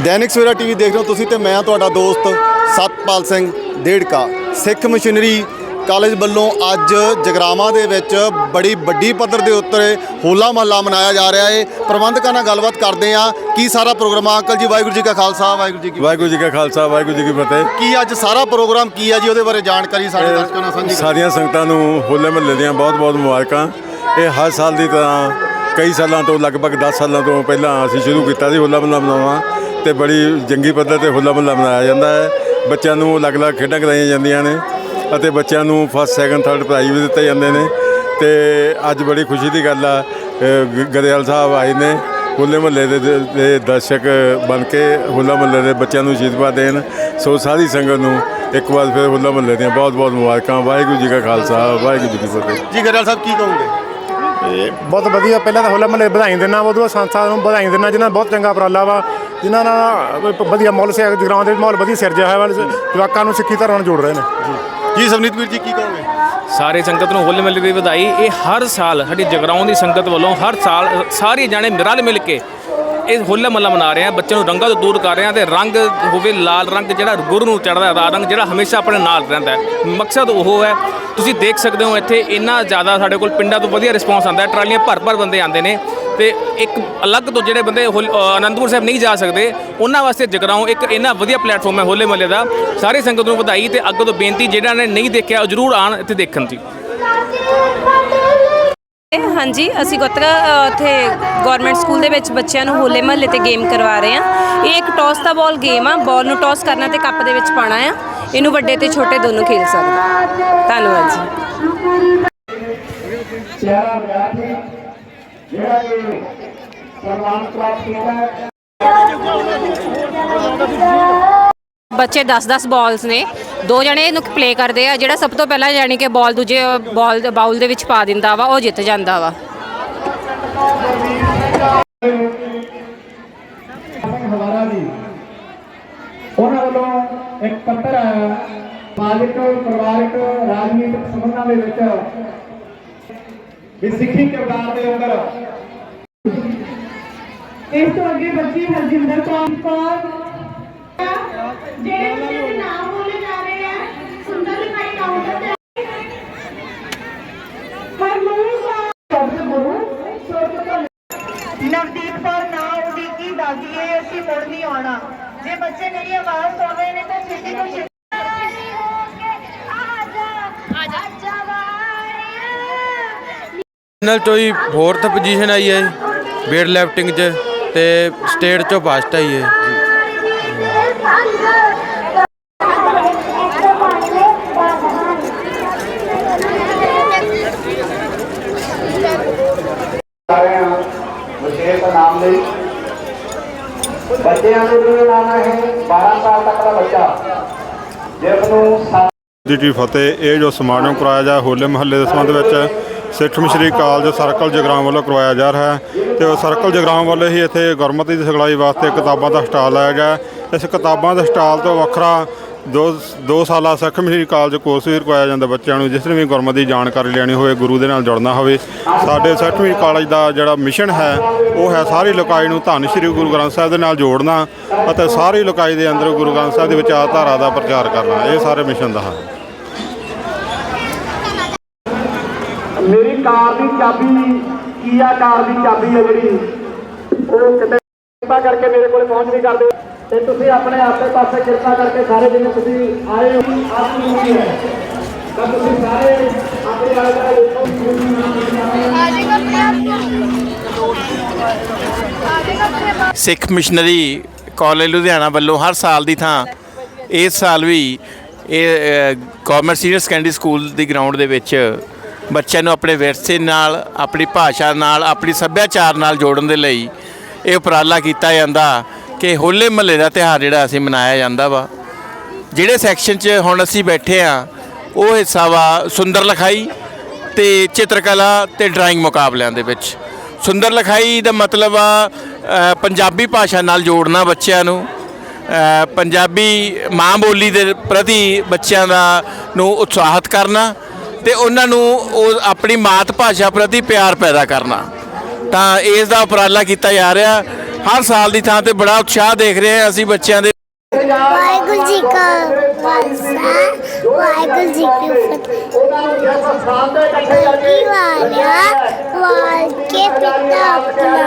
Dainik Savera TV ਦੇਖ ਰਹੇ ਹੋ ਤੁਸੀਂ ਤੇ ਮੈਂ ਤੁਹਾਡਾ ਦੋਸਤ ਸਤਪਾਲ ਸਿੰਘ ਡੇੜਕਾ ਸਿੱਖ ਮਿਸ਼ਨਰੀ ਕਾਲਜ ਵੱਲੋਂ ਅੱਜ ਜਗਰਾਵਾਂ ਦੇ ਵਿੱਚ ਬੜੀ ਵੱਡੀ ਪੱਧਰ ਦੇ ਉੱਤੇ ਹੋਲਾ ਮਹੱਲਾ ਮਨਾਇਆ ਜਾ ਰਿਹਾ ਹੈ ਪ੍ਰਬੰਧਕਾਂ ਨਾਲ ਗੱਲਬਾਤ ਕਰਦੇ ਆ ਕੀ ਸਾਰਾ ਪ੍ਰੋਗਰਾਮ? ਆ ਅੰਕਲ ਜੀ ਵਾਹਿਗੁਰੂ ਜੀ ਕਾ ਖਾਲਸਾ ਵਾਹਿਗੁਰੂ ਜੀ ਕੀ ਵਾਹਿਗੁਰੂ ਜੀ ਕਾ ਖਾਲਸਾ ਵਾਹਿਗੁਰੂ ਜੀ ਕੀ ਫਤਿਹ। ਕੀ ਅੱਜ ਸਾਰਾ ਪ੍ਰੋਗਰਾਮ ਕੀ ਆ ਜੀ? ਉਹਦੇ ਬਾਰੇ ਜਾਣਕਾਰੀ ਸਾਡੇ ਦਰਸ਼ਕਾਂ ਨਾਲ ਸਾਂਝੀ ਸਾਰੀਆਂ ਸੰਗਤਾਂ ਨੂੰ ਹੋਲੇ ਮਹੱਲੇ ਦੀਆਂ ਬਹੁਤ-ਬਹੁਤ ਮੁਬਾਰਕਾਂ। ਇਹ ਹਰ ਸਾਲ ਦੀ ਤਰ੍ਹਾਂ ਕਈ ਸਾਲਾਂ ਤੋਂ ਲਗਭਗ 10 ਸਾਲਾਂ ਤੋਂ ਪਹਿਲਾਂ ਅਸੀਂ ਸ਼ੁਰੂ ਕੀਤਾ ਸੀ ਹੋਲਾ ਮਹੱਲਾ ਮਨਾਉਣਾ। ਤੇ ਬੜੀ ਜੰਗੀ ਪੱਧਰ ਤੇ ਹੋਲਾ ਮਹੱਲਾ ਮਨਾਇਆ ਜਾਂਦਾ ਹੈ। ਬੱਚਿਆਂ ਨੂੰ ਅਲੱਗ-ਅਲੱਗ ਖੇਡਾਂ ਕਰਾਈਆਂ ਜਾਂਦੀਆਂ ਨੇ ਅਤੇ ਬੱਚਿਆਂ ਨੂੰ ਫਸਟ ਸੈਕੰਡ ਥਰਡ ਪ੍ਰਾਈਜ਼ ਵੀ ਦਿੱਤੇ ਜਾਂਦੇ ਨੇ। ਤੇ ਅੱਜ ਬੜੀ ਖੁਸ਼ੀ ਦੀ ਗੱਲ ਆ ਅ, ਗ- ਗਰੇਵਾਲ ਸਾਹਿਬ ਆਏ ਨੇ ਹੋਲੇ ਮਹੱਲੇ ਦੇ ਦਰਸ਼ਕ ਬਣ ਕੇ ਹੋਲਾ ਮਹੱਲੇ ਦੇ ਬੱਚਿਆਂ ਨੂੰ ਅਸ਼ੀਰਵਾਦ ਦੇਣ। ਸੋ ਸਾਰੀ ਸੰਗਤ ਨੂੰ ਇੱਕ ਵਾਰ ਫਿਰ ਹੋਲਾ ਮਹੱਲੇ ਦੀਆਂ ਬਹੁਤ-ਬਹੁਤ ਮੁਬਾਰਕਾਂ। ਵਾਹਿਗੁਰੂ ਜੀ ਕਾ ਖਾਲਸਾ ਵਾਹਿਗੁਰੂ ਜੀ ਕੀ ਫਤਿਹ। ਜੀ ਗਰੇਵਾਲ ਸਾਹਿਬ ਕੀ ਕਹੋਗੇ? ਇਹ ਬਹੁਤ ਵਧੀਆ। ਪਹਿਲਾਂ ਤਾਂ ਹੋਲਾ ਮਹੱਲੇ ਵਧਾਈ ਦਿੰਦਾ ਉਦੋਂ ਬਾਅਦ ਸੰਸਥਾ ਨੂੰ ਵਧਾਈ ਦਿੰਦਾ ਜਿਨ੍ਹਾਂ ਦਾ ਬਹੁਤ ਚੰਗਾ ਉਪਰਾਲਾ ਵਾ। ਜਿਨ੍ਹਾਂ ਨਾਲ ਵਧੀਆ ਮਾਹੌਲ ਸੇ ਜਗਰਾਉਂ ਦੇ ਮਾਹੌਲ ਵਧੀਆ ਸਿਰਜਿਆ ਹੋਇਆ ਵਾ ਜਵਾਕਾਂ ਨੂੰ ਸਿੱਖੀ ਧਰਮ ਨਾਲ ਜੋੜ ਰਹੇ ਨੇ। ਜੀ ਸਵਨੀਤ ਵੀਰ ਜੀ ਕੀ ਕਹੋਗੇ? ਸਾਰੇ ਸੰਗਤ ਨੂੰ ਹੋਲੇ ਮਹੱਲੇ ਦੀ ਵਧਾਈ ਇਹ ਹਰ ਸਾਲ ਸਾਡੀ ਜਗਰਾਉਂ ਦੀ ਸੰਗਤ ਵੱਲੋਂ ਹਰ ਸਾਲ ਸਾਰੇ ਜਾਣੇ ਰਲ ਮਿਲ ਕੇ ਇਹ ਹੋਲਾ ਮਹੱਲਾ ਮਨਾ ਰਹੇ ਆ ਬੱਚਿਆਂ ਨੂੰ ਰੰਗਾਂ ਤੋਂ ਦੂਰ ਕਰ ਰਹੇ ਆ ਤੇ ਰੰਗ ਹੋਵੇ ਲਾਲ ਰੰਗ ਜਿਹੜਾ ਗੁਰੂ ਨੂੰ ਚੜਦਾ ਹੈ ਰੰਗ ਜਿਹੜਾ ਹਮੇਸ਼ਾ ਆਪਣੇ ਨਾਲ ਰਹਿੰਦਾ ਹੈ। ਮਕਸਦ ਉਹ ਹੈ ਤੁਸੀਂ ਦੇਖ ਸਕਦੇ ਹੋ ਇੱਥੇ ਇੰਨਾ ਜ਼ਿਆਦਾ ਸਾਡੇ ਕੋਲ ਪਿੰਡਾਂ ਤੋਂ ਵਧੀਆ ਰਿਸਪੌਂਸ ਆਉਂਦਾ ਹੈ। ਟਰਾਲੀਆਂ ਭਰ ਭਰ ਬੰਦੇ ਆਉਂਦੇ ਨੇ ਤੇ ਇੱਕ ਅਲੱਗ ਤੋਂ ਜਿਹੜੇ ਬੰਦੇ ਹੋਲ- ਅਨੰਦਪੁਰ ਸਾਹਿਬ ਨਹੀਂ ਜਾ ਸਕਦੇ, ਉਹਨਾਂ ਵਾਸਤੇ ਜਗਰਾਉਂ ਇੱਕ ਇੰਨਾ ਵਧੀਆ ਪਲੇਟਫਾਰਮ ਹੈ ਹੋਲੇ ਮਹੱਲੇ ਦਾ। ਸਾਰੀ ਸੰਗਤ ਨੂੰ ਵਧਾਈ ਤੇ ਅੱਗੋਂ ਤੋਂ ਬੇਨਤੀ ਜਿਹੜਾ ਨੇ ਨਹੀਂ ਦੇਖਿਆ ਉਹ ਜ਼ਰੂਰ ਆਣ ਇੱਥੇ ਦੇਖਣ ਜੀ ਹਾਂਜੀ, ਅਸੀਂ ਗੋਤਰਾ ਉੱਥੇ ਗਵਰਨਮੈਂਟ ਸਕੂਲ ਦੇ ਵਿੱਚ ਬੱਚਿਆਂ ਨੂੰ ਹੋਲੇ ਮਹੱਲੇ ਤੇ ਗੇਮ ਕਰਵਾ ਰਹੇ ਹਾਂ। ਇਹ ਇੱਕ ਟੌਸ ਦਾ ਬਾਲ ਗੇਮ ਆ ਬਾਲ ਨੂੰ ਟੌਸ ਕਰਨਾ ਤੇ ਕੱਪ ਦੇ ਵਿੱਚ ਪਾਣਾ ਆ। ਇਹਨੂੰ ਵੱਡੇ ਤੇ ਛੋਟੇ ਦੋਨੋਂ ਖੇਡ ਸਕਦੇ ਧੰਨਵਾਦ ਜੀ। ਪਿਆਰਾ ਵਿਦਿਆਰਥੀ, ਜਿਹੜਾ ਕਿ ਸਨਮਾਨ ਪ੍ਰਾਪਤ ਕੀਤਾ ਹੈ। ਬੱਚੇ 10-10 ਬਾਲਸ ਨੇ। ਦੋ ਜਣੇ ਇਹਨੂੰ ਪਲੇ ਕਰਦੇ ਆ, ਜਿਹੜਾ ਸਭ ਤੋਂ ਪਹਿਲਾਂ ਯਾਨੀ ਕਿ ਬਾਲ ਦੂਜੇ ਬਾਲ ਬਾਉਲ ਦੇ ਵਿੱਚ ਪਾ ਦਿੰਦਾ ਵਾ, ਉਹ ਜਿੱਤ ਜਾਂਦਾ ਵਾ। ਹਵਾਰਾ ਜੀ ਉਹਨਾਂ ਵੱਲੋਂ ਇੱਕ ਪੱਤਰ ਆਇਆ ਸਮਾਜਿਕ ਪਰਿਵਾਰਕ, ਰਾਜਨੀਤਿਕ ਸੰਬੰਧਾਂ ਦੇ ਵਿੱਚ, ਵੀ ਸਿੱਖੀ ਕਿਰਦਾਰ ਦੇ ਅੰਦਰ। ਇਸ ਤੋਂ ਅੱਗੇ ਬੱਚੀ ਹਰਜਿੰਦਰ ਕੌਰ ਜਿਹੜੇ ਬੱਚੇ ਦੇ ਨਾਮ ਬੋਲੇ ਜਾ ਰਹੇ ਆ ਸੁੰਦਰ ਲਿਖਾਈ ਕਾਊਂਟਰ ਤੇ ਹਰਮਨ ਸ਼ਬਦ ਗੁਰੂ ਨਵਦੀਪ ਕੌਰ ਨਾ ਉਹਦੀ ਕੀ ਦਾਦੀ ਹੈ ਅਸੀਂ ਮੁੜ ਨਹੀਂ ਆਉਣਾ। ਜੇ ਬੱਚੇ ਮੇਰੀ ਆਵਾਜ਼ ਸੁਣ ਰਹੇ ਨੇ ਤਾਂ ਛੇਤੀ ਤੋਂ ਛੇਤੀ ਨਲ ਚੋਂ ਹੀ 4th ਪੋਜੀਸ਼ਨ ਆਈ ਹੈ ਵੇਟ ਲਿਫਟਿੰਗ 'ਚ ਤੇ ਸਟੇਟ ਚੋਂ ਫਸਟ ਆਈ ਹਾਂ। ਵਿਸ਼ੇਸ਼ ਨਾਮ ਲਈ। ਬੱਚਿਆਂ ਦੇ ਲਈ ਨਾਮ ਹੈ 12 ਸਾਲ ਤੱਕ ਦਾ ਬੱਚਾ। ਜਿਸ ਨੂੰ ਸੱਤ ਜੀ ਕੀ ਫਤਿਹ, ਇਹ ਜੋ ਸਮਾਗਮ ਕਰਾਇਆ ਜਾ ਹੋਲੇ ਮਹੱਲੇ ਦੇ ਸੰਬੰਧ ਵਿੱਚ ਸਿੱਖ ਮਿਸ਼ਰੀ ਕਾਲਜ ਸਰਕਲ ਜਗਰਾਮ ਵੱਲੋਂ ਕਰਵਾਇਆ ਜਾ ਰਿਹਾ ਹੈ। ਤੇ ਉਹ ਸਰਕਲ ਜਗਰਾਉਂ ਵੱਲੋਂ ਹੀ ਇੱਥੇ ਗੁਰਮਤਿ ਦੀ ਸਿਖਲਾਈ ਵਾਸਤੇ ਕਿਤਾਬਾਂ ਦਾ ਸਟਾਲ ਲਾਇਆ ਗਿਆ ਇਸ ਕਿਤਾਬਾਂ ਦੇ ਸਟਾਲ ਤੋਂ ਵੱਖਰਾ ਦੋ ਦੋ ਸਾਲਾ ਸਿੱਖ ਮਿਸ਼ਰੀ ਕਾਲਜ ਕੋਰਸ ਵੀ ਕਰਵਾਇਆ ਜਾਂਦਾ ਬੱਚਿਆਂ ਨੂੰ, ਜਿਸ ਨੇ ਵੀ ਗੁਰਮਤਿ ਦੀ ਜਾਣਕਾਰੀ ਲੈਣੀ ਹੋਵੇ, ਗੁਰੂ ਦੇ ਨਾਲ ਜੁੜਨਾ ਹੋਵੇ। ਸਾਡੇ ਸਿੱਖ ਮਿਸ਼ਰੀ ਕਾਲਜ ਦਾ ਜਿਹੜਾ ਮਿਸ਼ਨ ਹੈ, ਉਹ ਹੈ ਸਾਰੀ ਲੋਕਾਈ ਨੂੰ ਧੰਨ ਸ਼੍ਰੀ ਗੁਰੂ ਗ੍ਰੰਥ ਸਾਹਿਬ ਦੇ ਨਾਲ ਜੋੜਨਾ ਅਤੇ ਸਾਰੀ ਲੋਕਾਈ ਦੇ ਅੰਦਰ ਗੁਰੂ ਗ੍ਰੰਥ ਸਾਹਿਬ ਦੀ ਵਿਚਾਰਧਾਰਾ ਦਾ ਪ੍ਰਚਾਰ ਕਰਨਾ, ਇਹ ਸਾਰੇ ਮਿਸ਼ਨ ਦਾ ਹੈ। ਮੇਰੀ ਕਾਰ ਦੀ ਚਾਬੀ ਕੀਆ ਕਾਰ ਦੀ ਚਾਬੀ ਹੈ ਜਿਹੜੀ? ਉਹ ਕਿਤੇ ਕਿਰਪਾ ਕਰਕੇ ਮੇਰੇ ਕੋਲੇ ਪਹੁੰਚ ਨਹੀਂ ਕਰਦੇ ਤੇ ਤੁਸੀਂ ਆਪਣੇ ਆਪੇ ਪਾਸੇ ਕਿਰਪਾ ਕਰਕੇ ਸਾਰੇ ਜਿੰਨੇ ਤੁਸੀਂ ਆਏ ਹੋ ਆਪਣੀ ਹੋਈ ਹੈ। ਤਾਂ ਤੁਸੀਂ ਸਾਰੇ ਆਪਣੇ ਆਲੇ ਦੁਆਲੇ ਦੇਖੋ ਸਿੱਖ ਮਿਸ਼ਨਰੀ ਕਾਲਜ ਲੁਧਿਆਣਾ ਵੱਲੋਂ ਹਰ ਸਾਲ ਦੀ ਥਾਂ, ਇਸ ਸਾਲ ਵੀ ਇਹ ਗਵਰਨਮੈਂਟ ਸੀਨੀਅਰ ਸੈਕੰਡਰੀ ਸਕੂਲ ਦੀ ਗਰਾਊਂਡ ਦੇ ਵਿੱਚ ਬੱਚਿਆਂ ਨੂੰ ਆਪਣੇ ਵਿਰਸੇ ਨਾਲ, ਆਪਣੀ ਭਾਸ਼ਾ ਨਾਲ, ਆਪਣੀ ਸੱਭਿਆਚਾਰ ਨਾਲ ਜੋੜਨ ਦੇ ਲਈ ਇਹ ਉਪਰਾਲਾ ਕੀਤਾ ਜਾਂਦਾ ਕਿ ਹੋਲੇ ਮਹੱਲੇ ਦਾ ਤਿਉਹਾਰ ਜਿਹੜਾ ਅਸੀਂ ਮਨਾਇਆ ਜਾਂਦਾ ਵਾ। ਜਿਹੜੇ ਸੈਕਸ਼ਨ 'ਚ ਹੁਣ ਅਸੀਂ ਬੈਠੇ ਆ ਉਹ ਹਿੱਸਾ ਵਾ ਸੁੰਦਰ ਲਿਖਾਈ ਤੇ ਚਿੱਤਰਕਲਾ ਤੇ ਡਰਾਇੰਗ ਮੁਕਾਬਲਿਆਂ ਦੇ ਵਿੱਚ। ਸੁੰਦਰ ਲਿਖਾਈ ਦਾ ਮਤਲਬ ਆ ਪੰਜਾਬੀ ਭਾਸ਼ਾ ਨਾਲ ਜੋੜਨਾ ਬੱਚਿਆਂ ਨੂੰ। ਪੰਜਾਬੀ ਮਾਂ ਬੋਲੀ ਦੇ ਪ੍ਰਤੀ ਬੱਚਿਆਂ ਦਾ ਨੂੰ ਉਤਸ਼ਾਹਿਤ ਕਰਨਾ ਤੇ ਉਹਨਾਂ ਨੂੰ ਉਹ ਆਪਣੀ ਮਾਤ ਭਾਸ਼ਾ ਪ੍ਰਤੀ ਪਿਆਰ ਪੈਦਾ ਕਰਨਾ। ਤਾਂ ਇਸ ਦਾ ਉਪਰਾਲਾ ਕੀਤਾ ਜਾ ਰਿਹਾ। ਹਰ ਸਾਲ ਦੀ ਥਾਂ ਤੇ ਬੜਾ ਉਤਸ਼ਾਹ ਦੇਖ ਰਹੇ ਹਾਂ ਅਸੀਂ ਬੱਚਿਆਂ ਦੇ। ਵਾਹਿਗੁਰੂ ਜੀ ਕਾ ਖਾਲਸਾ, ਵਾਹਿਗੁਰੂ ਜੀ ਕੀ ਫਤਿਹ। ਕੀ ਵਾਲਿਆ ਵਾਲ ਕੇ ਪਿਤਾ ਆਪਣਾ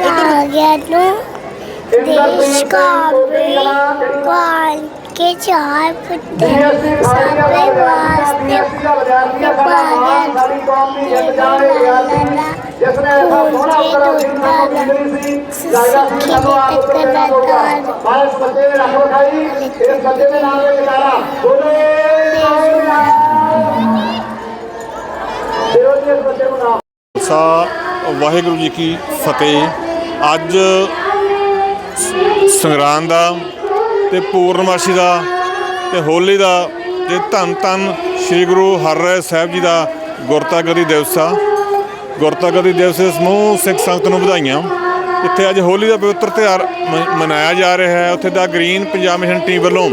ਆ ਗਿਆ ਨੂੰ ਦੇਸ਼ ਕਾ ਵਾਲ ਕੇ ਚਾਰ ਪੁੱਤੇ ਸਾਰੇ ਵਾਸਤੇ ਪਾਗਲ ਜਿਸ ਨੇ ਸਿੱਖੀ ਦੀ ਟਕਰਾਦਾਰ ਬਾਸ ਬੱਚੇ ਨੇ ਰੱਖ ਰਖਾਈ ਇਸ ਬੱਚੇ ਦੇ ਨਾਮ ਦੇ ਕਿਨਾਰਾ ਬੋਲੇ ਸਾ ਵਾਹਿਗੁਰੂ ਜੀ ਕੀ ਫਤਿਹ। ਅੱਜ ਸੰਗਰਾਂਦ ਦਾ ਤੇ ਪੂਰਨਮਾਸ਼ੀ ਦਾ ਤੇ ਹੋਲੀ ਦਾ ਤੇ ਧੰਨ ਧੰਨ ਸ੍ਰੀ ਗੁਰੂ ਹਰਿਰਾਏ ਸਾਹਿਬ ਜੀ ਦਾ ਗੁਰਤਾਗਰੀ ਦਿਵਸ ਆ। ਗੁਰਤਾਗਰੀ ਦਿਵਸ ਦੇ ਸਮੂਹ ਸਿੱਖ ਸੰਗਤ ਨੂੰ ਵਧਾਈਆਂ। ਇੱਥੇ ਅੱਜ ਹੋਲੀ ਦਾ ਪਵਿੱਤਰ ਤਿਉਹਾਰ ਮ- ਮਨਾਇਆ ਜਾ ਰਿਹਾ ਹੈ। ਉੱਥੇ ਦਾ ਗ੍ਰੀਨ ਪੰਜਾਬ ਮਿਸ਼ਨ ਟੀਮ ਵੱਲੋਂ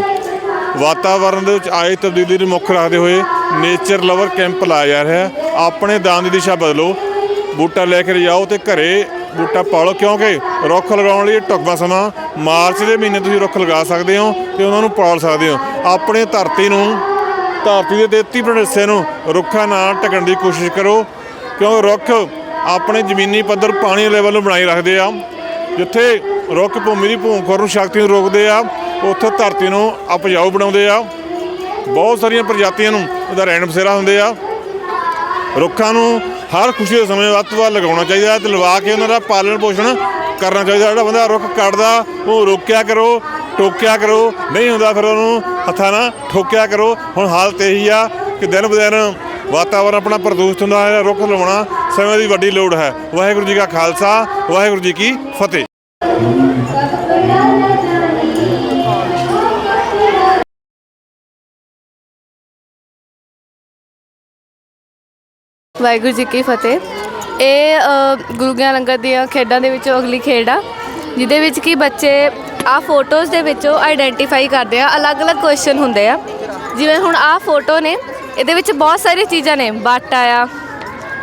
ਵਾਤਾਵਰਣ ਦੇ ਵਿੱਚ ਆਏ ਤਬਦੀਲੀ ਨੂੰ ਮੁੱਖ ਰੱਖਦੇ ਹੋਏ ਨੇਚਰ ਲਵਰ ਕੈਂਪ ਲਾਇਆ ਜਾ ਰਿਹਾ ਹੈ। ਆਪਣੇ ਦਾਨ ਦੀ ਦਿਸ਼ਾ ਬਦਲੋ। ਬੂਟਾ ਲੈ ਕੇ ਜਾਓ ਤੇ ਘਰੇ ਬੂਟਾ ਪਾਲੋ, ਕਿਉਂਕਿ ਰੁੱਖ ਲਗਾਉਣ ਲਈ ਇਹ ਢੁਕਵਾਂ ਸਮਾਂ ਮਾਰਚ ਦੇ ਮਹੀਨੇ ਤੁਸੀਂ ਰੁੱਖ ਲਗਾ ਸਕਦੇ ਹੋ ਤੇ ਉਹਨਾਂ ਨੂੰ ਪਾਲ ਸਕਦੇ ਹੋ। ਆਪਣੇ ਧਰਤੀ ਨੂੰ, ਧਰਤੀ ਦੇ 33% ਹਿੱਸੇ ਨੂੰ ਰੁੱਖਾਂ ਨਾਲ ਢਕਣ ਦੀ ਕੋਸ਼ਿਸ਼ ਕਰੋ ਕਿਉਂ ਰੁੱਖ ਆਪਣੇ ਜ਼ਮੀਨੀ ਪੱਧਰ ਪਾਣੀ ਲੈਵਲ ਨੂੰ ਬਣਾਈ ਰੱਖਦੇ ਆ। ਜਿੱਥੇ ਰੁੱਖ ਭੂਮੀ ਦੀ ਭੂਖਰ ਨੂੰ ਸ਼ਕਤੀ ਨੂੰ ਰੋਕਦੇ ਆ, ਉੱਥੇ ਧਰਤੀ ਨੂੰ ਉਪਜਾਊ ਬਣਾਉਂਦੇ ਆ। ਬਹੁਤ ਸਾਰੀਆਂ ਪ੍ਰਜਾਤੀਆਂ ਨੂੰ ਉਹਦਾ ਰਹਿਣ ਬਸੇਰਾ ਹੁੰਦੇ ਆ। ਰੁੱਖਾਂ ਨੂੰ ਹਰ ਖੁਸ਼ੀ ਦੇ ਸਮੇਂ ਵੱਧ ਤੋਂ ਵੱਧ ਲਗਾਉਣਾ ਚਾਹੀਦਾ ਤੇ ਲਵਾ ਕੇ ਉਹਨਾਂ ਦਾ ਪਾਲਣ ਪੋਸ਼ਣ ਕਰਨਾ ਚਾਹੀਦਾ ਜਿਹੜਾ ਬੰਦਾ ਰੁੱਖ ਕੱਟਦਾ, ਉਹ ਰੋਕਿਆ ਕਰੋ, ਟੋਕਿਆ ਕਰੋ। ਨਹੀਂ ਹੁੰਦਾ ਫਿਰ ਉਹਨੂੰ ਹੱਥਾਂ ਨਾਲ ਠੋਕਿਆ ਕਰੋ। ਹੁਣ ਹਾਲਤ ਇਹੀ ਆ ਕਿ ਦਿਨ ਬ ਦਿਨ ਵਾਤਾਵਰਨ ਆਪਣਾ ਪ੍ਰਦੂਸ਼ਿਤ ਹੁੰਦਾ ਹੈ। ਰੁੱਖ ਲਵਾਉਣਾ ਸਮੇਂ ਦੀ ਵੱਡੀ ਲੋੜ ਹੈ। ਵਾਹਿਗੁਰੂ ਜੀ ਕਾ ਖਾਲਸਾ, ਵਾਹਿਗੁਰੂ ਜੀ ਕੀ ਫਤਿਹ। ਵਾਹਿਗੁਰੂ ਜੀ ਕੀ ਫਤਿਹ। ਇਹ ਅ, ਗੁਰੂ ਗਿਆਨ ਲੰਗਰ ਦੀਆਂ ਖੇਡਾਂ ਦੇ ਵਿੱਚੋਂ ਅਗਲੀ ਖੇਡ ਆ ਜਿਹਦੇ ਵਿੱਚ ਕਿ ਬੱਚੇ ਆ ਫੋਟੋਜ਼ ਦੇ ਵਿੱਚੋਂ ਆਈਡੈਂਟੀਫਾਈ ਕਰਦੇ ਆ ਅਲੱਗ-ਅਲੱਗ ਕੁਐਸਚਨ ਹੁੰਦੇ ਆ। ਜਿਵੇਂ ਹੁਣ ਆ ਫੋਟੋ ਨੇ ਇਹਦੇ ਵਿੱਚ ਬਹੁਤ ਸਾਰੀਆਂ ਚੀਜ਼ਾਂ ਨੇ ਬਾਟਾ ਆ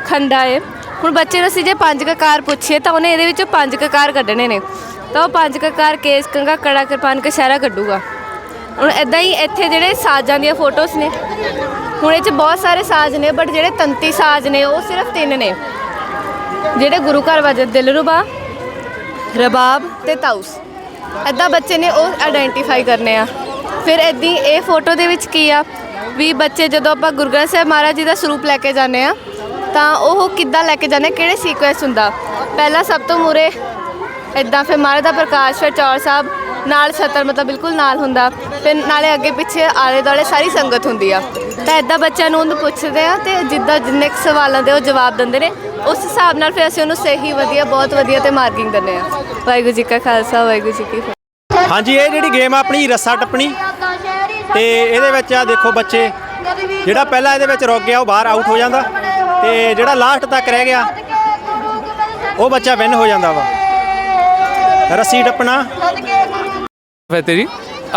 ਖੰਡਾ ਏ। ਹੁਣ ਬੱਚੇ ਨੂੰ ਅਸੀਂ ਜੇ ਪੰਜ ਕਕਾਰ ਪੁੱਛੀਏ ਤਾਂ ਉਹਨੇ ਇਹਦੇ ਵਿੱਚੋਂ ਪੰਜ ਕਕਾਰ ਕੱਢਣੇ ਨੇ। ਤਾਂ ਉਹ ਪੰਜ ਕਕਾਰ ਕੇਸ ਕੰਗਾ ਕੜਾ ਕਿਰਪਾਨ ਕਸ਼ਹਿਰਾ ਕੱਢੂਗਾ। ਹੁਣ ਇਦਾਂ ਹੀ ਇੱਥੇ ਜਿਹੜੇ ਸਾਜ਼ਾਂ ਦੀਆਂ ਫੋਟੋਜ਼ ਨੇ ਹੁਣ ਇਹ 'ਚ ਬਹੁਤ ਸਾਰੇ ਸਾਜ਼ ਨੇ ਬਟ ਜਿਹੜੇ ਤੰਤੀ ਸਾਜ਼ ਨੇ, ਉਹ ਸਿਰਫ ਤਿੰਨ ਨੇ। ਜਿਹੜੇ ਗੁਰੂ ਘਰ ਵਜਦੇ ਦਿਲਰੂਬਾ, ਰਬਾਬ ਤੇ ਤਾਊਸ। ਐਦਾਂ ਬੱਚੇ ਨੇ ਉਹ ਆਇਡੈਂਟੀਫਾਈ ਕਰਨੇ ਆ। ਫਿਰ ਐਦੀ ਇਹ ਫੋਟੋ ਦੇ ਵਿੱਚ ਕੀ ਆ? ਵੀ ਬੱਚੇ ਜਦੋਂ ਆਪਾਂ ਗੁਰੂ ਗ੍ਰੰਥ ਸਾਹਿਬ ਮਹਾਰਾਜ ਜੀ ਦਾ ਸਰੂਪ ਲੈ ਕੇ ਜਾਂਦੇ ਆ, ਤਾਂ ਉਹ ਕਿੱਦਾਂ ਲੈ ਕੇ ਜਾਂਦੇ ਕਿਹੜੇ ਸੀਕੁਐਂਸ ਹੁੰਦਾ? ਪਹਿਲਾਂ ਸਭ ਤੋਂ ਮੂਰੇ ਇਦਾਂ ਫਿਰ ਮਹਾਰਾਜ ਦਾ ਪ੍ਰਕਾਸ਼, ਫਿਰ ਚੌਰ ਸਾਹਿਬ ਨਾਲ ਛਤਰ ਮਤਲਬ ਬਿਲਕੁਲ ਨਾਲ ਹੁੰਦਾ ਫਿਰ ਨਾਲੇ ਅੱਗੇ ਪਿੱਛੇ ਆਲੇ ਦੁਆਲੇ ਸਾਰੀ ਸੰਗਤ ਹੁੰਦੀ ਆ। ਤਾਂ ਇਦਾਂ ਬੱਚਿਆਂ ਨੂੰ ਉਹਨੂੰ ਪੁੱਛਦੇ ਆ ਤੇ ਜਿੱਦਾਂ ਜਿੰਨੇ ਕੁ ਸਵਾਲਾਂ ਦੇ ਉਹ ਜਵਾਬ ਦਿੰਦੇ ਨੇ, ਉਸ ਹਿਸਾਬ ਨਾਲ ਫਿਰ ਅਸੀਂ ਉਹਨੂੰ ਸਹੀ, ਵਧੀਆ, ਬਹੁਤ ਵਧੀਆ ਤੇ ਮਾਰਕਿੰਗ ਦਿੰਦੇ ਆ। ਵਾਹਿਗੁਰੂ ਜੀ ਕਾ ਖਾਲਸਾ, ਵਾਹਿਗੁਰੂ ਜੀ ਕੀ ਫਤਿਹ। ਹਾਂਜੀ, ਇਹ ਜਿਹੜੀ ਗੇਮ ਆ ਆਪਣੀ ਰੱਸਾ ਟੱਪਣੀ, ਤੇ ਇਹਦੇ ਵਿੱਚ ਆ ਦੇਖੋ ਬੱਚੇ, ਜਿਹੜਾ ਪਹਿਲਾਂ ਇਹਦੇ ਵਿੱਚ ਰੁਕ ਗਿਆ ਉਹ ਬਾਹਰ ਆਊਟ ਹੋ ਜਾਂਦਾ, ਤੇ ਜਿਹੜਾ ਲਾਸਟ ਤੱਕ ਰਹਿ ਗਿਆ, ਉਹ ਬੱਚਾ ਵਿਨ ਹੋ ਜਾਂਦਾ ਵਾ। ਰੱਸੀ ਟੱਪਣਾ ਫਤਿਹ ਜੀ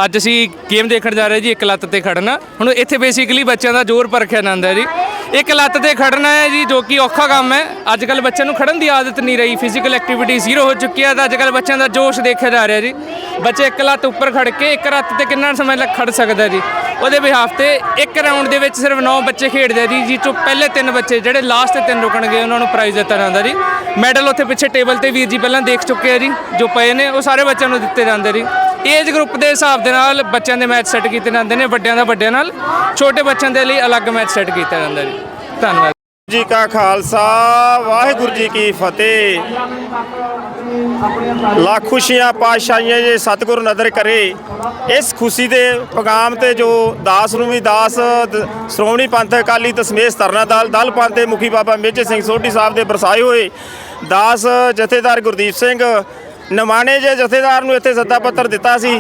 ਅੱਜ ਅਸੀਂ ਗੇਮ ਦੇਖਣ ਜਾ ਰਹੇ ਜੀ, ਇੱਕ ਲੱਤ ਤੇ ਖੜਨਾ। ਹੁਣ ਇੱਥੇ ਬੇਸਿਕਲੀ ਬੱਚਿਆਂ ਦਾ ਜ਼ੋਰ ਪਰਖਿਆ ਜਾਂਦਾ ਹੈ ਜੀ। ਇੱਕ ਲੱਤ ਤੇ ਖੜਨਾ ਹੈ ਜੀ, ਜੋ ਕਿ ਔਖਾ ਕੰਮ ਹੈ। ਅੱਜ ਕੱਲ ਬੱਚਿਆਂ ਨੂੰ ਖੜਨ ਦੀ ਆਦਤ ਨਹੀਂ ਰਹੀ ਫਿਜ਼ੀਕਲ ਐਕਟੀਵਿਟੀ ਜ਼ੀਰੋ ਹੋ ਚੁੱਕੀ ਹੈ, ਤਾਂ ਅੱਜ ਕੱਲ ਬੱਚਿਆਂ ਦਾ ਜੋਸ਼ ਦੇਖਿਆ ਜਾ ਰਿਹਾ ਜੀ। ਬੱਚੇ ਇੱਕ ਲੱਤ ਉੱਪਰ ਖੜ ਕੇ ਇੱਕ ਲੱਤ ਤੇ ਕਿੰਨਾ ਸਮਾਂ ਲੱਗ ਖੜ ਸਕਦਾ ਜੀ। ਉਹਦੇ ਬਿਹਾਫ ਤੇ ਇੱਕ ਰਾਊਂਡ ਦੇ ਵਿੱਚ ਸਿਰਫ 9 ਬੱਚੇ ਖੇਡਦੇ ਆ ਜੀ ਜਿਸ ਚੋਂ ਪਹਿਲੇ ਤਿੰਨ ਬੱਚੇ ਜਿਹੜੇ ਲਾਸਟ ਤੇ ਤਿੰਨ ਰੁਕਣਗੇ, ਉਹਨਾਂ ਨੂੰ ਪ੍ਰਾਈਜ਼ ਦਿੱਤਾ ਜਾਂਦਾ ਜੀ। ਮੈਡਲ ਉੱਥੇ ਪਿੱਛੇ ਟੇਬਲ ਤੇ ਵੀਰ ਜੀ ਪਹਿਲਾਂ ਦੇਖ ਚੁੱਕੇ ਆ ਜੀ, ਜੋ ਪਏ ਨੇ, ਉਹ ਸਾਰੇ ਬੱਚਿਆਂ ਨੂੰ ਦਿੱਤੇ ਜਾਂਦੇ ਜੀ। ਏਜ ਗਰੁੱਪ ਦੇ ਹਿਸਾਬ ਦੇ ਨਾਲ ਬੱਚਿਆਂ ਦੇ ਮੈਚ ਸੈੱਟ ਕੀਤੇ ਜਾਂਦੇ ਨੇ, ਵੱਡਿਆਂ ਦਾ ਵੱਡਿਆਂ ਨਾਲ। ਛੋਟੇ ਬੱਚਿਆਂ ਦੇ ਲਈ ਅਲੱਗ ਮੈਚ ਸੈੱਟ ਕੀਤਾ ਜਾਂਦਾ ਜੀ। ਧੰਨਵਾਦ। ਜੀ ਕਾ ਖਾਲਸਾ, ਵਾਹਿਗੁਰੂ ਜੀ ਕੀ ਫਤਿਹ। ਲੱਖ ਖੁਸ਼ੀਆਂ, ਪਾਤਸ਼ਾਹੀਆਂ ਜੇ ਸਤਿਗੁਰ ਨਦਰ ਕਰੇ, ਇਸ ਖੁਸ਼ੀ ਦੇ ਪੈਗਾਮ ਤੇ ਜੋ ਦਾਸ ਨੂੰ ਵੀ ਦਾਸ ਸ਼੍ਰੋਮਣੀ ਪੰਥ ਅਕਾਲੀ ਦਸਮੇਸ਼ ਤਰਨਾ ਦਲ ਦਲ ਪੰਥ ਦੇ ਮੁਖੀ ਬਾਬਾ ਮੇਜੇ ਸਿੰਘ ਸੋਢੀ ਸਾਹਿਬ ਦੇ ਬਰਸਾਏ ਹੋਏ ਦਾਸ ਜਥੇਦਾਰ ਗੁਰਦੀਪ ਸਿੰਘ ਨਮਾਣੇ ਜੇ ਜਥੇਦਾਰ ਨੂੰ ਇੱਥੇ ਸੱਦਾ ਪੱਤਰ ਦਿੱਤਾ ਸੀ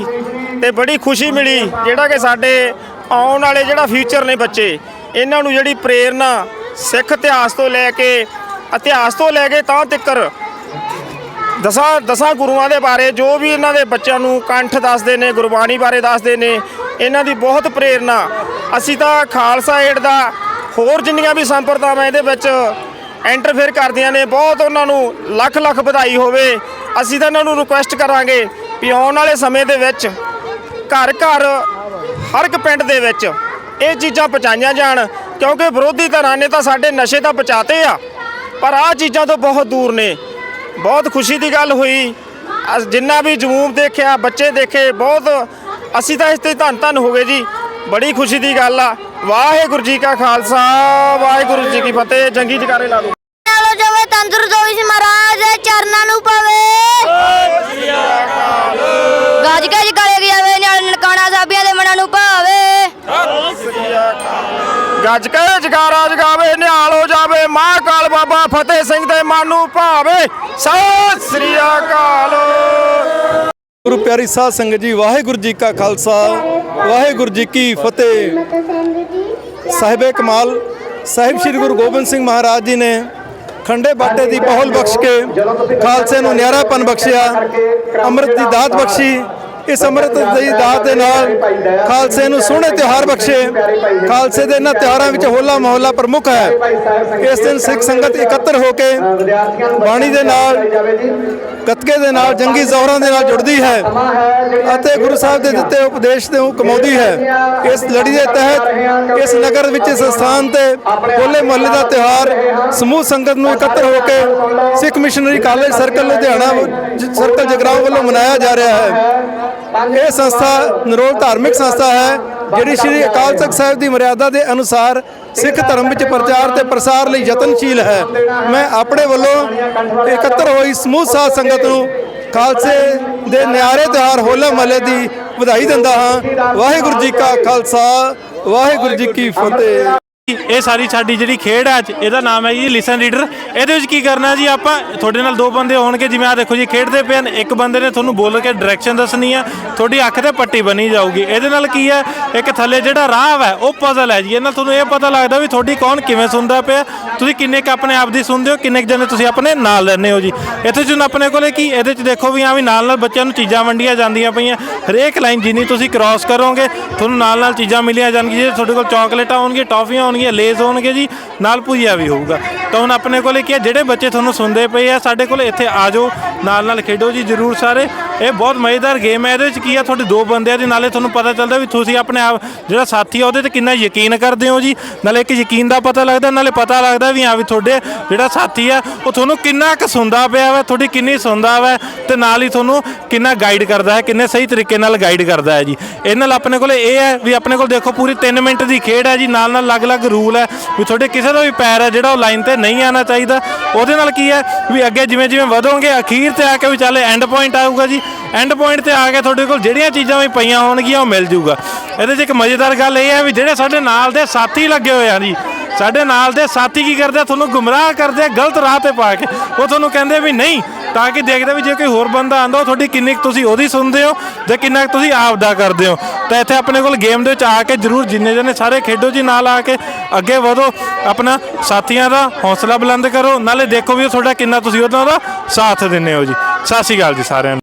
ਤੇ ਬੜੀ ਖੁਸ਼ੀ ਮਿਲੀ, ਜਿਹੜਾ ਕਿ ਸਾਡੇ ਆਉਣ ਵਾਲੇ ਜਿਹੜਾ ਫਿਊਚਰ ਨੇ ਬੱਚੇ, ਇਹਨਾਂ ਨੂੰ ਜਿਹੜੀ ਪ੍ਰੇਰਣਾ ਸਿੱਖ ਇਤਿਹਾਸ ਤੋਂ ਲੈ ਕੇ, ਇਤਿਹਾਸ ਤੋਂ ਲੈ ਕੇ ਤਾਂ ਤੱਕਰ ਦਸਾਂ ਦਸਾਂ ਗੁਰੂਆਂ ਦੇ ਬਾਰੇ, ਜੋ ਵੀ ਇਹਨਾਂ ਦੇ ਬੱਚਿਆਂ ਨੂੰ ਕੰਠ ਦੱਸਦੇ ਨੇ, ਗੁਰਬਾਣੀ ਬਾਰੇ ਦੱਸਦੇ ਨੇ, ਇਹਨਾਂ ਦੀ ਬਹੁਤ ਪ੍ਰੇਰਣਾ। ਅਸੀਂ ਤਾਂ ਖਾਲਸਾ ਏਡ ਦਾ ਹੋਰ ਜਿੰਨੀਆਂ ਵੀ ਸੰਪਰਦਾਵਾਂ ਇਹਦੇ ਵਿੱਚ ਇੰਟਰਫੇਅਰ ਕਰਦੀਆਂ ਨੇ, ਬਹੁਤ ਉਹਨਾਂ ਨੂੰ ਲੱਖ ਲੱਖ ਵਧਾਈ ਹੋਵੇ। ਅਸੀਂ ਤਾਂ ਇਹਨਾਂ ਨੂੰ ਰਿਕੁਐਸਟ ਕਰਾਂਗੇ ਵੀ ਆਉਣ ਵਾਲੇ ਸਮੇਂ ਦੇ ਵਿੱਚ ਘਰ ਘਰ, ਹਰ ਇੱਕ ਪਿੰਡ ਦੇ ਵਿੱਚ ਇਹ ਚੀਜ਼ਾਂ ਪਹੁੰਚਾਈਆਂ ਜਾਣ, ਕਿਉਂਕਿ ਵਿਰੋਧੀ ਧਿਰਾਂ ਨੇ ਤਾਂ ਸਾਡੇ ਨਸ਼ੇ ਤਾਂ ਪਹੁੰਚਾਤੇ ਆ, ਪਰ ਆਹ ਚੀਜ਼ਾਂ ਤੋਂ ਬਹੁਤ ਦੂਰ ਨੇ। ਬਹੁਤ ਖੁਸ਼ੀ ਦੀ ਗੱਲ ਹੋਈ। ਜਿੰਨਾ ਵੀ ਜਮੂਮ ਦੇਖਿਆ, ਬੱਚੇ ਦੇਖੇ, ਬਹੁਤ, ਅਸੀਂ ਤਾਂ ਇਸ ਤੇ ਧੰਨ ਧੰਨ ਹੋ ਗਏ ਜੀ। ਬੜੀ ਖੁਸ਼ੀ ਦੀ ਗੱਲ ਆ। ਵਾਹਿਗੁਰੂ ਜੀ ਕਾ ਖਾਲਸਾ ਵਾਹਿਗੁਰੂ ਜੀ ਕੀ ਫਤਿਹ ਜੰਗੀ ਜਕਾਰੇ ਲਾ ਦਿਓ ਨਾਲੋ ਜਵੇ ਤੰਦਰੁਸਤ ਹੋਈ ਸੀ ਮਹਾਰਾਜ ਦੇ ਚਰਨਾਂ ਨੂੰ ਪਵੇ। ਗੱਜ ਗੱਜ ਕਰੇ ਜਾਵੇ ਨਾਲ ਨਨਕਾਣਾ ਸਾਬੀਆਂ ਦੇ ਮਨਾਂ ਨੂੰ ਭਾਵੇ। ਗੱਜ ਕੇ ਜਗਾਰਾ ਜਗਾਵੇ ਨਿਹਾਲ ਹੋ ਜਾਵੇ ਮਹਾਕਾਲ ਬਾਬਾ ਫਤਿਹ ਸਿੰਘ ਦੇ ਮਨ ਨੂੰ ਭਾਵੇ। ਸਤਿ ਸ੍ਰੀ ਅਕਾਲ। ਗੁਰੂ ਪਿਆਰੀ ਸਾਧ ਸੰਗਤ ਜੀ ਵਾਹਿਗੁਰੂ ਜੀ ਕਾ ਖਾਲਸਾ ਵਾਹਿਗੁਰੂ ਜੀ ਕੀ ਫਤਿਹ। ਸਾਹਿਬੇ ਕਮਾਲ, ਸਾਹਿਬ ਸ੍ਰੀ ਗੁਰੂ ਗੋਬਿੰਦ ਸਿੰਘ ਮਹਾਰਾਜ ਜੀ ਨੇ ਖੰਡੇ ਬਾਟੇ ਦੀ ਪਹੁਲ ਬਖਸ਼ ਕੇ ਖਾਲਸੇ ਨੂੰ ਨਿਆਰਾਪਨ ਬਖਸ਼ਿਆ, ਅੰਮ੍ਰਿਤ ਦੀ ਦਾਤ ਬਖਸ਼ੀ ਇਸ ਅੰਮ੍ਰਿਤ ਦੀ ਦਾਤ ਦੇ ਨਾਲ ਖਾਲਸੇ ਨੂੰ ਸੋਹਣੇ ਤਿਉਹਾਰ ਬਖਸ਼ੇ। ਖਾਲਸੇ ਦੇ ਇਹਨਾਂ ਤਿਉਹਾਰਾਂ ਵਿੱਚ ਹੋਲਾ ਮਹੱਲਾ ਪ੍ਰਮੁੱਖ ਹੈ। ਇਸ ਦਿਨ ਸਿੱਖ ਸੰਗਤ ਇਕੱਤਰ ਹੋ ਕੇ ਬਾਣੀ ਦੇ ਨਾਲ, ਗੱਤਕੇ ਦੇ ਨਾਲ, ਜੰਗੀ ਜ਼ੋਹਰਾਂ ਦੇ ਨਾਲ ਜੁੜਦੀ ਹੈ ਅਤੇ ਗੁਰੂ ਸਾਹਿਬ ਦੇ ਦਿੱਤੇ ਉਪਦੇਸ਼ ਤੋਂ ਕਮਾਉਂਦੀ ਹੈ। ਇਸ ਲੜੀ ਦੇ ਤਹਿਤ ਇਸ ਨਗਰ ਵਿੱਚ ਇਸ ਸਥਾਨ ਤੇ ਹੋਲੇ ਮਹੱਲੇ ਦਾ ਤਿਉਹਾਰ ਸਮੂਹ ਸੰਗਤ ਨੂੰ ਇਕੱਤਰ ਹੋ ਕੇ Sikh missionary college circle Ludhiana circle Jagraon ਵੱਲੋਂ ਮਨਾਇਆ ਜਾ ਰਿਹਾ ਹੈ। ਇਹ ਸੰਸਥਾ ਨਿਰੋਲ ਧਾਰਮਿਕ ਸੰਸਥਾ ਹੈ, ਜਿਹੜੀ ਸ੍ਰੀ ਅਕਾਲ ਤਖਤ ਸਾਹਿਬ ਦੀ ਮਰਿਆਦਾ ਦੇ ਅਨੁਸਾਰ ਸਿੱਖ ਧਰਮ ਵਿੱਚ ਪ੍ਰਚਾਰ ਤੇ ਪ੍ਰਸਾਰ ਲਈ ਯਤਨਸ਼ੀਲ ਹੈ। ਮੈਂ ਆਪਣੇ ਵੱਲੋਂ ਇਕੱਤਰ ਹੋਈ ਸਮੂਹ ਸਾਧ ਸੰਗਤ ਨੂੰ ਖਾਲਸੇ ਦੇ ਨਿਆਰੇ ਤਿਉਹਾਰ ਹੋਲਾ ਮਹੱਲੇ ਦੀ ਵਧਾਈ ਦਿੰਦਾ ਹਾਂ। ਵਾਹਿਗੁਰੂ ਜੀ ਕਾ ਖਾਲਸਾ, ਵਾਹਿਗੁਰੂ ਜੀ ਕੀ ਫਤਿਹ। ਇਹ ਸਾਰੀ ਸਾਡੀ ਜਿਹੜੀ ਖੇਡ ਹੈ ਅੱਜ, ਇਹਦਾ ਨਾਮ ਹੈ ਜੀ ਲਿਸਨ ਰੀਡਰ ਇਹਦੇ ਵਿੱਚ ਕੀ ਕਰਨਾ ਜੀ ਆਪਾਂ, ਤੁਹਾਡੇ ਨਾਲ ਦੋ ਬੰਦੇ ਹੋਣਗੇ, ਜਿਵੇਂ ਆ ਦੇਖੋ ਜੀ, ਖੇਡਦੇ ਪਏ ਹਨ। ਇੱਕ ਬੰਦੇ ਨੇ ਤੁਹਾਨੂੰ ਬੋਲ ਕੇ ਡਾਇਰੈਕਸ਼ਨ ਦੱਸਣੀ ਆ, ਤੁਹਾਡੀ ਅੱਖ ਤੇ ਪੱਟੀ ਬਣੀ ਜਾਊਗੀ। ਇਹਦੇ ਨਾਲ ਕੀ ਹੈ ਇੱਕ ਥੱਲੇ ਜਿਹੜਾ ਰਾਹ ਹੈ ਉਹ ਪਜ਼ਲ ਹੈ ਜੀ। ਇਹਨਾਂ ਨਾਲ ਤੁਹਾਨੂੰ ਇਹ ਪਤਾ ਲੱਗਦਾ ਵੀ ਤੁਹਾਡੀ ਕੌਣ ਕਿਵੇਂ ਸੁਣਦਾ ਪਿਆ। ਤੁਸੀਂ ਕਿੰਨੇ ਕ ਆਪਣੇ ਆਪ ਦੀ ਸੁਣਦੇ ਹੋ, ਕਿੰਨੇ ਕੁ ਜਣੇ ਤੁਸੀਂ ਆਪਣੇ ਨਾਲ ਲੈਂਦੇ ਹੋ ਜੀ। ਇੱਥੇ ਜੁਨ ਆਪਣੇ ਕੋਲੇ ਕੀ, ਇਹਦੇ 'ਚ ਦੇਖੋ ਵੀ ਆ ਵੀ ਨਾਲ ਨਾਲ ਬੱਚਿਆਂ ਨੂੰ ਚੀਜ਼ਾਂ ਵੰਡੀਆਂ ਜਾਂਦੀਆਂ ਪਈਆਂ। ਹਰੇਕ ਲਾਈਨ ਜਿੰਨੀ ਤੁਸੀਂ ਕ੍ਰਾਸ ਕਰੋਗੇ, ਤੁਹਾਨੂੰ ਨਾਲ ਨਾਲ ਚੀਜ਼ਾਂ ਮਿਲੀਆਂ ਜਾਣਗੀਆਂ। ਜੇ ਤੁਹਾਡੇ ਕੋਲ ਚਾਕਲੇਟਾਂ ਹੋਣਗੀਆਂ ਟੌਫੀਆਂ ਹੋਣਗੀਆਂ ਲੇਜ਼ ਹੋਣਗੇ ਜੀ, ਨਾਲ ਭੁਜੀਆ ਵੀ ਹੋਊਗਾ। ਤਾਂ ਹੁਣ ਆਪਣੇ ਕੋਲੇ ਕੀ ਜਿਹੜੇ ਬੱਚੇ ਤੁਹਾਨੂੰ ਸੁਣਦੇ ਪਏ ਆ, ਸਾਡੇ ਕੋਲ ਇੱਥੇ ਆ ਜਾਓ ਨਾਲ ਨਾਲ ਖੇਡੋ ਜੀ ਜਰੂਰ ਸਾਰੇ। ਇਹ ਬਹੁਤ ਮਜ਼ੇਦਾਰ ਗੇਮ ਹੈ। ਇਹਦੇ ਵਿੱਚ ਕੀ ਆ, ਤੁਹਾਡੇ ਦੋ ਬੰਦਿਆਂ ਦੇ ਨਾਲੇ ਤੁਹਾਨੂੰ ਪਤਾ ਚੱਲਦਾ ਵੀ ਤੁਸੀਂ ਆਪਣੇ ਆਪ ਜਿਹੜਾ ਸਾਥੀ ਆ, ਉਹਦੇ ਤੇ ਕਿੰਨਾ ਯਕੀਨ ਕਰਦੇ ਹੋ ਜੀ। ਨਾਲੇ ਇੱਕ ਯਕੀਨ ਦਾ ਪਤਾ ਲੱਗਦਾ, ਨਾਲੇ ਪਤਾ ਲੱਗਦਾ ਵੀ ਹਾਂ ਵੀ ਤੁਹਾਡੇ ਜਿਹੜਾ ਸਾਥੀ ਆ, ਉਹ ਤੁਹਾਨੂੰ ਕਿੰਨਾ ਕੁ ਸੁਣਦਾ ਪਿਆ ਵਾ, ਤੁਹਾਡੀ ਕਿੰਨੀ ਸੁਣਦਾ ਵਾ ਤੇ ਨਾਲ ਹੀ ਤੁਹਾਨੂੰ ਕਿੰਨਾ ਗਾਈਡ ਕਰਦਾ ਹੈ, ਕਿੰਨੇ ਸਹੀ ਤਰੀਕੇ ਨਾਲ ਗਾਈਡ ਕਰਦਾ ਹੈ ਜੀ। ਇਹ ਨਾਲ ਆਪਣੇ ਕੋਲ ਇਹ ਹੈ ਵੀ ਆਪਣੇ ਕੋਲ ਦੇਖੋ, ਪੂਰੀ 3 ਮਿੰਟ ਦੀ ਖੇਡ ਹੈ ਜੀ, ਨਾਲ ਨਾਲ ਅਲੱਗ-ਅਲੱਗ ਰੂਲ ਹੈ ਵੀ ਤੁਹਾਡੇ ਕਿਸੇ ਦਾ ਵੀ ਪੈਰ ਹੈ ਜਿਹੜਾ ਉਹ ਲਾਈਨ ਤੇ ਨਹੀਂ ਆਣਾ ਚਾਹੀਦਾ। ਉਹਦੇ ਨਾਲ ਕੀ ਹੈ ਵੀ ਅੱਗੇ ਜਿਵੇਂ ਜਿਵੇਂ ਵਧੋਗੇ, ਅਖੀਰ ਤੇ ਆ ਕੇ ਵੀ ਚੱਲ ਐਂਡ ਪੁਆਇੰਟ ਆਊਗਾ ਜੀ। ਐਂਡ ਪੁਆਇੰਟ ਤੇ ਆ ਕੇ ਤੁਹਾਡੇ ਕੋਲ ਜਿਹੜੀਆਂ ਚੀਜ਼ਾਂ ਵੀ ਪਈਆਂ ਹੋਣਗੀਆਂ, ਉਹ ਮਿਲ ਜੂਗਾ। ਇਹਦੇ 'ਚ ਇੱਕ ਮਜ਼ੇਦਾਰ ਗੱਲ ਇਹ ਹੈ ਵੀ ਜਿਹੜੇ ਸਾਡੇ ਨਾਲ ਦੇ ਸਾਥੀ ਲੱਗੇ ਹੋਏ ਆ ਜੀ, ਸਾਡੇ ਨਾਲ ਦੇ ਸਾਥੀ ਕੀ ਕਰਦੇ ਆ? ਤੁਹਾਨੂੰ ਗੁੰਮਰਾਹ ਕਰਦੇ ਆ, ਗਲਤ ਰਾਹ ਤੇ ਪਾ ਕੇ। ਉਹ ਤੁਹਾਨੂੰ ਕਹਿੰਦੇ ਵੀ ਨਹੀਂ, ਤਾਂ ਕਿ ਦੇਖਦੇ ਵੀ ਜੇ ਕੋਈ ਹੋਰ ਬੰਦਾ ਆਂਦਾ ਉਹ ਤੁਹਾਡੀ ਕਿੰਨੀ ਕੁ ਤੁਸੀਂ ਉਹਦੀ ਸੁਣਦੇ ਹੋ ਤੇ ਕਿੰਨਾ ਕੁ ਤੁਸੀਂ ਆਪਦਾ ਕਰਦੇ ਹੋ। ਤਾਂ ਇੱਥੇ ਆਪਣੇ ਕੋਲ ਗੇਮ ਦੇ ਵਿੱਚ ਆ ਕੇ ਜਰੂਰ ਜਿੰਨੇ ਜਣੇ ਸਾਰੇ ਖੇਡੋ ਜੀ ਨਾਲ ਆ ਕੇ ਅੱਗੇ ਵਧੋ। ਆਪਣਾ ਸਾਥੀਆਂ ਦਾ ਹੌਸਲਾ ਬੁਲੰਦ ਕਰੋ। ਨਾਲੇ ਦੇਖੋ ਵੀ ਉਹ ਤੁਹਾਡਾ ਕਿੰਨਾ ਤੁਸੀਂ ਉਹਨਾਂ ਦਾ ਸਾਥ ਦਿੰਦੇ ਹੋ ਜੀ। ਸਤਿ ਸ਼੍ਰੀ ਅਕਾਲ ਜੀ ਸਾਰਿਆਂ ਨੂੰ।